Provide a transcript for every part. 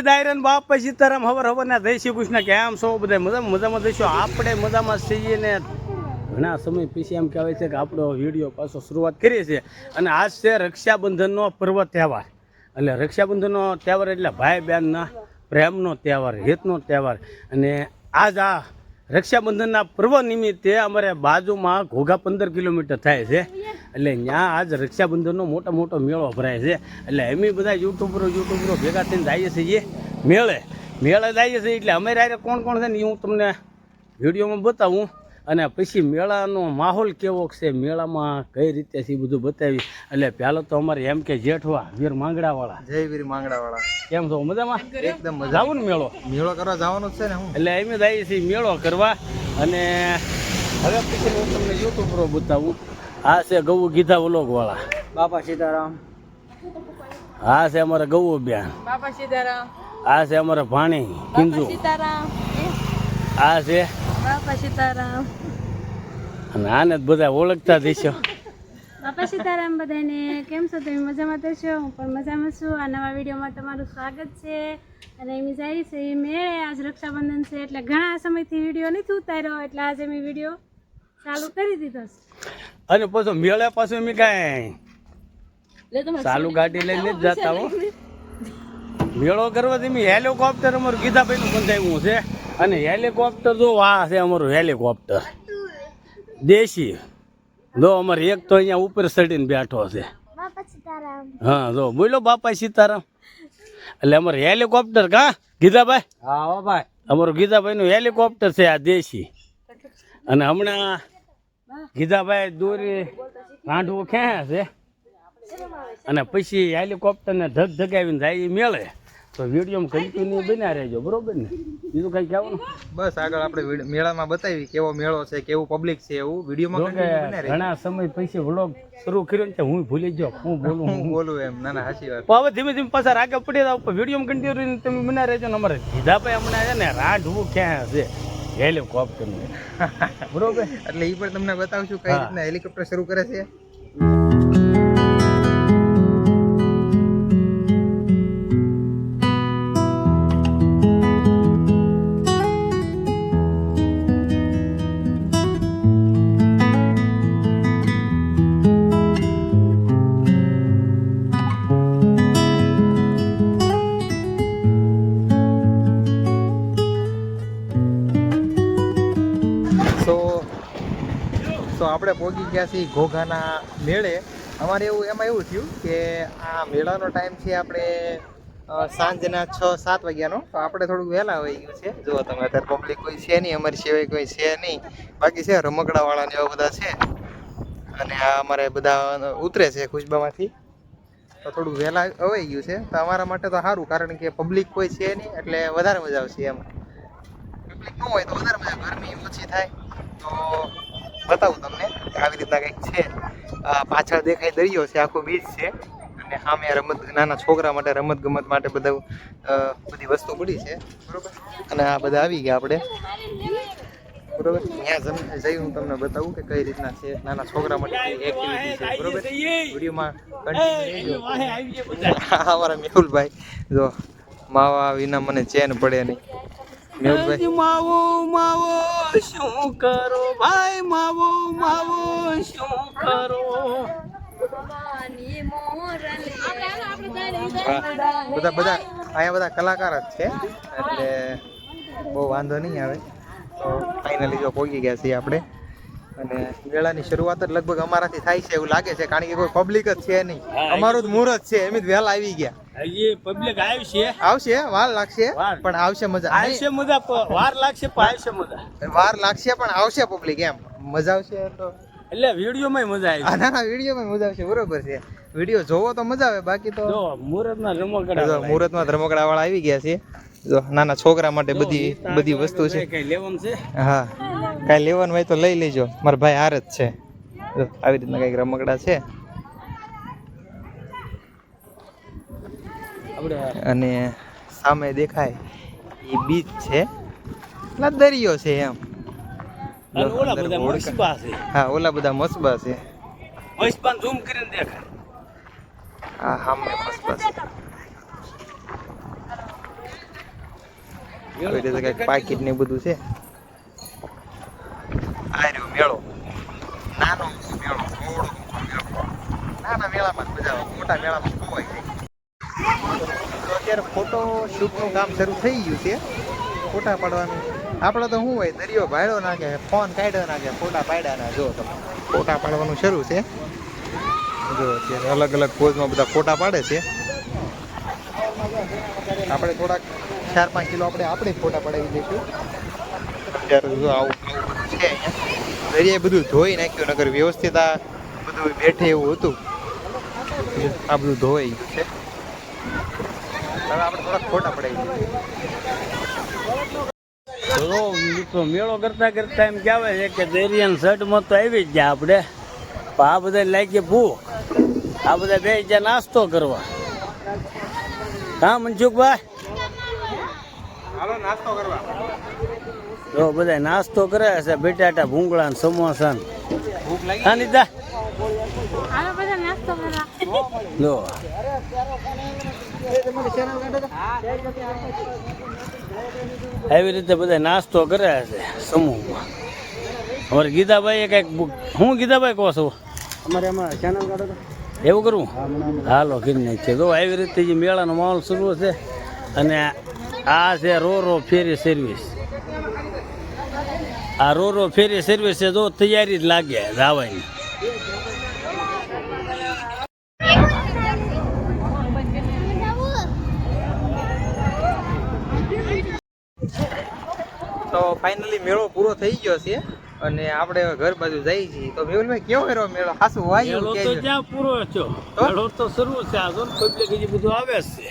દાયરન બાપ Sitaram hour hour ના જય શ્રી કૃષ્ણ કેમ છો બધા મજા મજામાં જઈશું. આપણે મજામાં છીએ ને ઘણા સમય પછી એમ કહેવાય છે કે આપણો વીડિયો પાછો શરૂઆત કરીએ છીએ. અને આજ છે રક્ષાબંધનનો પર્વ તહેવાર. એટલે રક્ષાબંધનનો તહેવાર એટલે ભાઈ બહેનના પ્રેમનો તહેવાર, હિતનો તહેવાર. અને આજ આ રક્ષાબંધનના પર્વ નિમિત્તે અમારે બાજુમાં ઘોઘા પંદર કિલોમીટર થાય છે. એટલે ત્યાં આજ રક્ષાબંધનનો મોટો મોટો મેળો ભરાય છે. એટલે અમે બધા યુટ્યુબરો યુટ્યુબરો ભેગા થઈને જઈએ છીએ. મેળે. મેળે જઈએ છીએ એટલે અમે રાયરે કોણ કોણ છે ને હું તમને વિડીયોમાં બતાવું. અને પછી મેળાનો માહોલ કેવો છે? મેળામાં કઈ રીતે છે એ બધું બતાવી એટલે પહેલાં તો અમારે એમ કે જેઠવા વીર માંગડાવાળા. જય વીર માંગડા વાળા કેમ છો? મજામાં? એકદમ મજા આવું ને મેળો. મેળો કરવા જવાનું જ છે ને હું. એટલે અમે જઈએ છીએ મેળો કરવા. અને હવે પછી હું તમને યુટ્યુબ પર બતાવું. આ છે ગૌ ગીધા વ્લોગવાળા. બાપા સીતારામ. આ છે અમારા ગૌ બેન. બાપા સીતારામ. આ છે અમારા ભાણી કિંજુ. સીતારામ. આ છે બાપા સીતારામ. અને આને બધા ઓળખતા દેશો બાપા સીતારામ બધાને કેમ છો? તમે મજામાં તો છો? હું પણ મજામાં છું. આ નવા વિડીયોમાં તમારું સ્વાગત છે. અને એમ જાય છે એ મેળે આજ રક્ષાબંધન છે એટલે ઘણા સમયથી વીડિયો નથી ઉતાર્યો એટલે આજે મેં વીડિયો ચાલુ કરી દીધો છે. અને પછી મેળે પાછું મેં કાંઈ ચાલુ ગાડી લઈને જ જતા હો. મેળો કરવાથી મેં હેલિકોપ્ટર અમારું ગીધાભાઈનું બંધાવ્યું છે. અને હેલિકોપ્ટર જો આ છે અમારું હેલિકોપ્ટર. દેશી. જો અમારે એક તો અહીંયા ઉપર ચડીને બેઠો છે. હા જો બોલો બાપા સીતારામ. એટલે અમારે હેલિકોપ્ટર કા? ગીધાભાઈ હા ભાઈ. અમારું ગીધાભાઈનું હેલિકોપ્ટર છે આ દેશી. અને હમણાં ગીધાભાઈ દોરી રાંઢવું ક્યાં છે. અને પછી હેલિકોપ્ટરને ધગ ધગાવીને જાય એ મેળે. તો વિડીયોમાં કન્ટિન્યુ બન્યા રહેજો બરોબર ને? બીજું કંઈ કહેવાનું? બસ આગળ આપણે મેળામાં બતાવી કેવો મેળો છે કેવું પબ્લિક છે એવું વિડીયોમાં. ઘણા સમય પછી વ્લોગ શરૂ કર્યો ને હું ભૂલી ગયો. હું બોલું હું હું. બોલું એમ. ના ના સાચી વાત. હવે ધીમે ધીમે પાછા રાગે પડી જાવ વિડીયોમાં કન્ટિન્યુ તમે બના રહેજો ને અમારે. ગીધાભાઈ હમણાં છે ને રાંઢવું ક્યાં હશે હેલિકોપ્ટરનું બરોબર? એટલે એ પણ તમને બતાવશું કઈ રીતના હેલિકોપ્ટર શરૂ કરે છે? સો સો આપણે પહોંચી ગયા છીએ ઘોઘાના મેળે. અમારે એવું, એમાં એવું થયું કે આ મેળાનો ટાઈમ છે આપણે સાંજના છ, સાત વાગ્યાનો. તો આપણે થોડુંક વહેલા આવી ગયું છે. જો તમે, અત્યારે પબ્લિક કોઈ છે નહીં, અમારી સિવાય કોઈ છે નહીં. બાકી છે રમકડાવાળા ને એવા બધા છે. અને આ અમારે બધા ઉતરે છે ખુશબામાંથી. તો થોડું વહેલા અવાઈ ગયું છે. તો અમારા માટે તો સારું, કારણ કે પબ્લિક કોઈ છે નહીં, એટલે વધારે મજા આવશે એમ. પબ્લિક ન હોય તો વધારે મજા, ગરમી ઓછી થાય. તો બતાવું તમને આવી રીતના કંઈક છે. પાછળ દેખાય દરિયો છે આખો બીચ છે. અને સામે રમત નાના છોકરા માટે રમત ગમત માટે બધું બધી વસ્તુ પડી છે. બરોબર? અને આ બધા આવી ગયા આપણે. બરોબર? ત્યાં જઈ હું તમને બતાવું કે કઈ રીતના છે. નાના છોકરા માટે એક્ટિવિટી છે. બરોબર? વિડીયોમાં કન્ટિન્યુ અમારા મેહુલભાઈ જો માવા વિના મને ચેન પડે નહીં. મેહુલભાઈ માવો માવો શું કરો ભાઈ? માવો માવો શું કરો? બધા બધા અહીંયા બધા કલાકાર જ છે. એટલે બહુ વાંધો નહીં આવે. તો ફાઇનલી જો પહોંચી ગયા છીએ આપણે. અને વેળાની શરૂઆત જ લગભગ અમારાથી થાય છે એવું લાગે છે કારણ કે કોઈ પબ્લિક જ છે નહીં. અમારું જ મુહૂર્ત છે એમ જ વહેલા આવી ગયા. હજી પબ્લિક આવશે. આવશે વાર લાગશે પણ આવશે મજા. આવશે મજા વાર લાગશે પણ આવશે મજા. વાર લાગશે પણ આવશે પબ્લિક એમ. મજા આવશે તો. એટલે વિડીયોમાં મજા આવે ના ના વિડીયોમાં મજા આવશે બરોબર છે. વીડિયો જોવો તો મજા આવે બાકી તો જો મુહૂર્તના રમકડા જો મુહૂર્તમાં ધર્મકડા વાળા આવી ગયા છે. જો નાના છોકરા માટે બધી બધી વસ્તુ છે. કઈ લેવાનું છે? હા. કઈ લેવાનું હોય તો લઈ લેજો. મારા ભાઈ હાર જ છે. આવી રીતના કંઈક રમકડા છે. અને સામે દેખાય એ બીચ છે. એટલે દરિયો છે એમ. હા ઓલા બધા મસબા છે. ઝૂમ કરીને દેખાય. હા સામે મસબા છે. આવી પાકીટ ને બધું છે. આ રહ્યો મેળો. નાનો મેળો નાના મેળામાં મજા મોટા મેળામાં ખોવાઈ જાય તો અત્યારે ફોટો કામ શરૂ થઈ ગયું છે. ફોટા પાડવાનું. આપણે તો શું હોય, દરિયો ભાડ્યો નાખે, ફોન કાઢ્યો નાખે, ફોટા પાડ્યા ના. જો તમે ફોટા પાડવાનું શરૂ છે. જો અત્યારે અલગ અલગ પોઝમાં બધા ફોટા પાડે છે. આપણે થોડાક ચાર પાંચ કિલો આપણે આપણે ફોટા પડાવી દઈશું. અત્યારે જો આવું દરિયાએ બધું ધોઈ નાખ્યું નગર વ્યવસ્થિત આ બધું બેઠે એવું હતું. આ બધું ધોવાઈ છે. હવે આપણે થોડા ખોટા પડાવી તો મેળો કરતા કરતા એમ કહેવાય છે કે દરિયાન શર્ટમાં તો આવી જ ગયા આપણે. પણ આ બધા લાગી ભૂખ આ બધા બે જ્યાં નાસ્તો કરવા. હા મનસુખભાઈ? હાલો નાસ્તો કરવા. જો બધા નાસ્તો કરે છે બટાટા ભૂંગળા ને સમોસા ને. ભૂખ લાગી? હા નીતા હાલો બધા નાસ્તો કરવા. જો આવી રીતે બધા નાસ્તો કરે છે સમૂહમાં. અમારે ગીતાભાઈ કંઈક હું ગીતાભાઈ કહો છો? અમારે એમાં ચેનલ કાઢો એવું કરવું હાલો કરી છે તો આવી રીતે જે મેળાનો માહોલ શરૂ છે અને આ છે રો રો ફેરી સર્વિસ આ રો રો ફેરી સર્વિસ છે જો તૈયારી જ લાગે જવાની તો ફાઇનલી મેળો પૂરો થઈ ગયો છે અને આપણે ઘર બાજુ જઈએ છીએ. તો મેહુલભાઈ કેવો રહ્યો મેળો ખાસું વાયું મેળો કે તો જ્યાં પૂરો થયો. મેળો તો શરૂ છે. આ તો પબ્લિક હજી બધું આવે છે.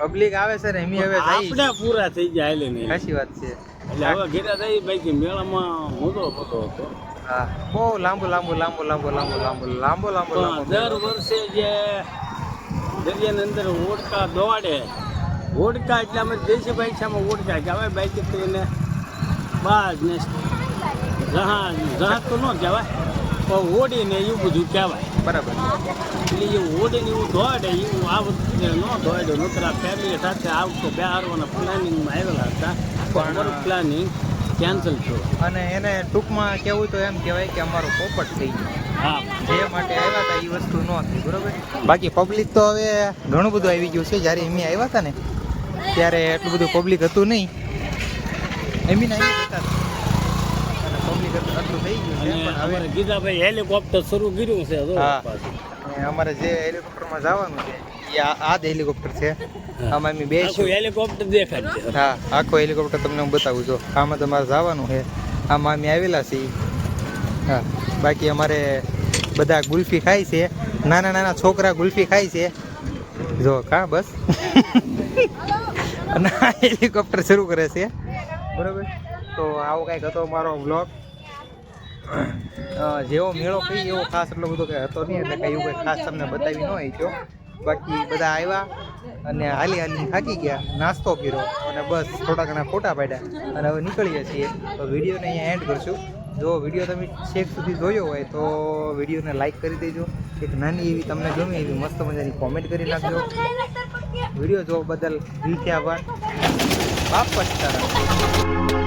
પબ્લિક આવે છે ને એમી હવે જઈ આપણે પૂરા થઈ જાય હાલે નહીં સાચી વાત છે. એટલે હવે ઘેરા થઈ બાકી મેળામાં મોટો મોટો હતો. હા. બહુ લાંબુ લાંબુ લાંબુ લાંબુ લાંબુ લાંબુ લાંબુ લાંબુ. દર વર્ષે જે દરિયાની અંદર ઓડકા દોડે ઓડકા એટલે અમે દેશી ભાષામાં ઓડકા કહેવાય બાકી તો એને બાજ ને જહાજ જહાજ તો ન કહેવાય પણ ઓડીને એવું બધું કહેવાય. બરાબર. એટલે એ ઓડીને એવું દોડે એવું આ વખતે ન દોડે નોતરા ફેમિલી સાથે આ વખતે બે હારવાના પ્લાનિંગમાં આવેલા હતા. પણ પ્લાનિંગ કેન્સલ થયો. અને એને ટૂંકમાં કહેવું તો એમ કહેવાય કે અમારો પોપટ થઈ ગયો. હા. જે માટે આવ્યા હતા એ વસ્તુ ન હતી બરોબર? બાકી પબ્લિક તો હવે ઘણું બધું આવી ગયું છે. જ્યારે એમ આવ્યા હતા ને ત્યારે એટલું બધું પબ્લિક હતું નહીં. એમીને હતા. પબ્લિક આટલું થઈ ગયું છે પણ હવે ગીતાભાઈ હેલિકોપ્ટર શરૂ કર્યું છે હા. અને અમારે જે હેલિકોપ્ટરમાં જવાનું છે એ આ જ હેલિકોપ્ટર છે. આમાં અમે બે હેલિકોપ્ટર દેખાય હા આખો હેલિકોપ્ટર તમને હું બતાવું છું. આમાં તમારે જવાનું છે. આમાં અમે આવેલા છીએ. હા. બાકી અમારે બધા ગુલ્ફી ખાય છે. નાના નાના છોકરા ગુલ્ફી ખાય છે. જો કા બસ. અને હેલિકોપ્ટર શરૂ કરે છે. બરાબર? તો આવો કંઈક હતો મારો વ્લોગ જેવો મેળો કઈ એવો ખાસ એટલો બધો કંઈ હતો નહીં, એટલે કંઈ એવું કંઈ ખાસ તમને બતાવી ન હોય બાકી બધા આવ્યા અને હાલી હાલી થાકી ગયા, નાસ્તો કર્યો અને બસ થોડા ઘણા ફોટા પાડ્યા અને હવે નીકળીએ છીએ. તો વિડીયોને અહીંયા એન્ડ કરશું. જો વીડિયો તમે છેક સુધી જોયો હોય તો વિડીયોને લાઇક કરી દેજો. એક નાની એવી તમને ગમે એવી મસ્ત મજાની કોમેન્ટ કરી નાખજો. વીડિયો જોવા બદલ દિલથી આભાર. બાપ પછતારા